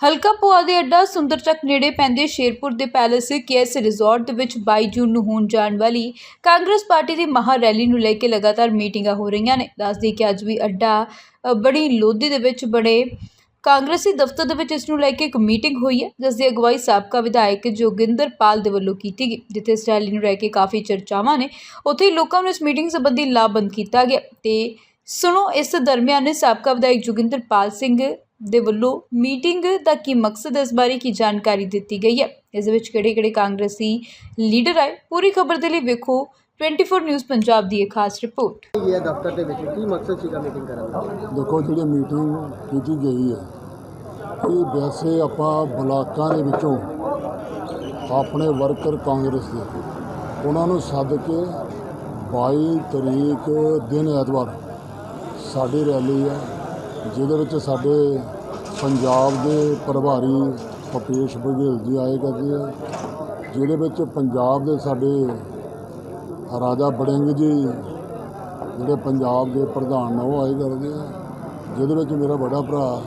ਹਲਕਾ ਪੁਆ ਦੇ ਅੱਡਾ ਸੁੰਦਰਚੱਕ ਨੇੜੇ ਪੈਂਦੇ ਸ਼ੇਰਪੁਰ ਦੇ ਪੈਲੇਸ ਕੇਐਸ ਰਿਜ਼ੋਰਟ ਦੇ ਵਿੱਚ 22 ਜੂਨ ਨੂੰ ਹੋਣ ਜਾਣ ਵਾਲੀ ਕਾਂਗਰਸ ਪਾਰਟੀ ਦੀ ਮਹਾ ਰੈਲੀ ਨੂੰ ਲੈ ਕੇ ਲਗਾਤਾਰ ਮੀਟਿੰਗਾਂ ਹੋ ਰਹੀਆਂ ਨੇ। ਦੱਸਦੀ ਕਿ ਅੱਜ ਵੀ ਅੱਡਾ ਅ, ਬੜੀ ਲੋਧੀ ਦੇ ਵਿੱਚ ਬੜੇ ਕਾਂਗਰਸੀ ਦਫ਼ਤਰ ਦੇ ਵਿੱਚ ਇਸ ਨੂੰ ਲੈ ਕੇ ਇੱਕ ਮੀਟਿੰਗ ਹੋਈ ਹੈ। ਜਿਸ ਦੀ ਅਗਵਾਈ ਸਾਬਕਾ ਵਿਧਾਇਕ ਜੋਗਿੰਦਰ ਪਾਲ ਦੇ ਵੱਲੋਂ ਕੀਤੀ ਗਈ ਜਿੱਥੇ ਇਸ ਰੈਲੀ ਨੂੰ ਲੈ ਕੇ ਕਾਫੀ ਚਰਚਾਵਾਂ ਨੇ। ਉੱਥੇ ਹੀ ਲੋਕਾਂ ਨੂੰ ਇਸ ਮੀਟਿੰਗ ਸੰਬੰਧੀ ਲਾਭਬੰਦ ਕੀਤਾ ਗਿਆ। ਤੇ ਸੁਣੋ ਇਸ ਦਰਮਿਆਨ ਸਾਬਕਾ ਵਿਧਾਇਕ ਜੋਗਿੰਦਰ ਪਾਲ ਸਿੰਘ ਦੇ ਵੱਲੋਂ ਮੀਟਿੰਗ ਦਾ ਕੀ ਮਕਸਦ ਹੈ ਇਸ ਬਾਰੇ ਕੀ ਜਾਣਕਾਰੀ ਦਿੱਤੀ ਗਈ ਹੈ? ਇਸ ਵਿੱਚ ਕਿਹੜੇ ਕਿਹੜੇ ਕਾਂਗਰਸੀ ਲੀਡਰ ਆਏ? ਪੂਰੀ ਖਬਰ ਦੇ ਲਈ ਵੇਖੋ 24 ਨਿਊਜ਼ ਪੰਜਾਬ ਦੀ ਇਹ ਖਾਸ ਰਿਪੋਰਟ। ਇਹ ਹੈ ਦਫ਼ਤਰ ਦੇ ਵਿੱਚ? ਕੀ ਮਕਸਦ ਸੀਗਾ ਮੀਟਿੰਗ ਕਰਨ ਦਾ? ਦੇਖੋ ਜਿਹੜੀ ਮੀਟਿੰਗ ਕੀਤੀ ਗਈ ਹੈ ਇਹ ਵੈਸੇ ਆਪਾਂ ਬਲਾਕਾਂ ਦੇ ਵਿੱਚੋਂ ਆਪਣੇ ਵਰਕਰ ਕਾਂਗਰਸ ਦੇ ਉਹਨਾਂ ਨੂੰ ਸੱਦ ਕੇ 22 ਤਰੀਕ ਦਿਨ ਐਤਵਾਰ ਸਾਡੀ ਰੈਲੀ ਹੈ। ਜਿਹਦੇ ਵਿੱਚ ਸਾਡੇ ਪੰਜਾਬ ਦੇ ਪ੍ਰਭਾਰੀ ਭਪੇਸ਼ ਬਘੇਲ ਜੀ ਆਏ ਕਰਦੇ ਆ, ਜਿਹਦੇ ਵਿੱਚ ਪੰਜਾਬ ਦੇ ਸਾਡੇ ਰਾਜਾ ਬੜਿੰਗ ਜੀ, ਜਿਹੜੇ ਪੰਜਾਬ ਦੇ ਪ੍ਰਧਾਨ ਨੇ, ਉਹ ਆਏ ਕਰਦੇ ਆ। ਜਿਹਦੇ ਵਿੱਚ ਮੇਰਾ ਵੱਡਾ ਭਰਾ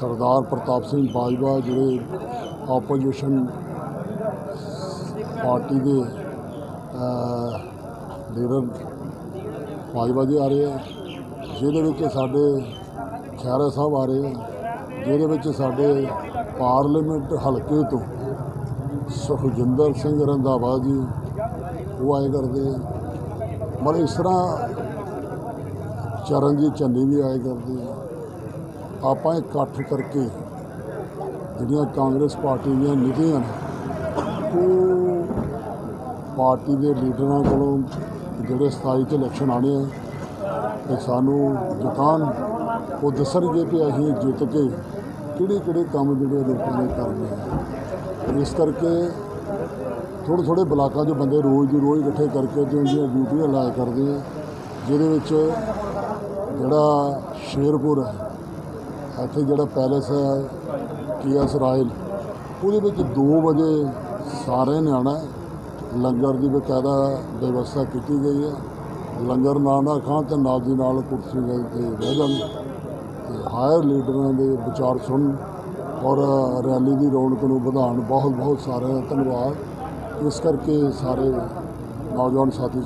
ਸਰਦਾਰ ਪ੍ਰਤਾਪ ਸਿੰਘ ਬਾਜਵਾ, ਜਿਹੜੇ ਆਪੋਜੀਸ਼ਨ ਪਾਰਟੀ ਦੇ ਲੀਡਰ ਬਾਜਵਾ ਜੀ ਆ ਰਹੇ ਆ। ਜਿਹਦੇ ਵਿੱਚ ਸਾਡੇ ਖੈਰਾ ਸਾਹਿਬ ਆ ਰਹੇ ਆ ਜਿਹਦੇ ਵਿੱਚ ਸਾਡੇ ਪਾਰਲੀਮੈਂਟ ਹਲਕੇ ਤੋਂ ਸੁਖਜਿੰਦਰ ਸਿੰਘ ਰੰਧਾਵਾ ਜੀ, ਉਹ ਆਏ ਕਰਦੇ ਆ। ਮਤਲਬ ਇਸ ਤਰ੍ਹਾਂ ਚਰਨਜੀਤ ਚੰਨੀ ਵੀ ਆਏ ਕਰਦੇ ਆ। ਆਪਾਂ ਇਕੱਠ ਕਰਕੇ ਜਿਹੜੀਆਂ ਕਾਂਗਰਸ ਪਾਰਟੀ ਦੀਆਂ ਨੀਤੀਆਂ ਨੇ, ਉਹ ਪਾਰਟੀ ਦੇ ਲੀਡਰਾਂ ਕੋਲੋਂ ਜਿਹੜੇ 27 'ਤੇ ਇਲੈਕਸ਼ਨ ਆਣੇ ਆ, ਤੇ ਸਾਨੂੰ ਜਿਤਾਨ ਉਹ ਦੱਸਣਗੇ ਕਿ ਅਸੀਂ ਜਿੱਤ ਕੇ ਕਿਹੜੇ ਕਿਹੜੇ ਕੰਮ ਜਿਹੜੇ ਲੋਕਾਂ ਨੇ ਕਰਨੇ ਆ। ਇਸ ਕਰਕੇ ਥੋੜ੍ਹੇ ਥੋੜ੍ਹੇ ਬਲਾਕਾਂ 'ਚ ਬੰਦੇ ਰੋਜ਼ ਦੀ ਰੋਜ਼ ਇਕੱਠੇ ਕਰਕੇ ਤੇ ਉਹਦੀਆਂ ਡਿਊਟੀਆਂ ਲਾਇਆ ਕਰਦੇ ਆ, ਜਿਹਦੇ ਵਿੱਚ ਜਿਹੜਾ ਸ਼ੇਰਪੁਰ ਹੈ ਇੱਥੇ ਜਿਹੜਾ ਪੈਲੇਸ ਹੈ ਕੇਐਸ ਰਾਇਲ, ਉਹਦੇ ਵਿੱਚ 2 ਵਜੇ ਸਾਰੇ ਨੇ ਆਉਣਾ ਲੰਗਰ ਦੀ ਬਕਾਇਦਾ ਵਿਵਸਥਾ ਕੀਤੀ ਗਈ ਹੈ ਲੰਗਰ ਨਾ ਨਾ ਖਾਣ ਤੇ ਨਾਲ ਦੀ ਨਾਲ ਕੁਰਸੀ ਤੇ ਬਹਿ ਜਾਣ। ਹਾਇਰ ਲੀਡਰਾਂ ਦੇ ਵਿਚਾਰ ਸੁਣਨ ਔਰ ਰੈਲੀ ਦੀ ਰੌਣਕ ਨੂੰ ਵਧਾਉਣ ਬਹੁਤ ਬਹੁਤ ਸਾਰਿਆਂ ਦਾ ਧੰਨਵਾਦ। ਇਸ ਕਰਕੇ ਸਾਰੇ ਨੌਜਵਾਨ ਸਾਥੀ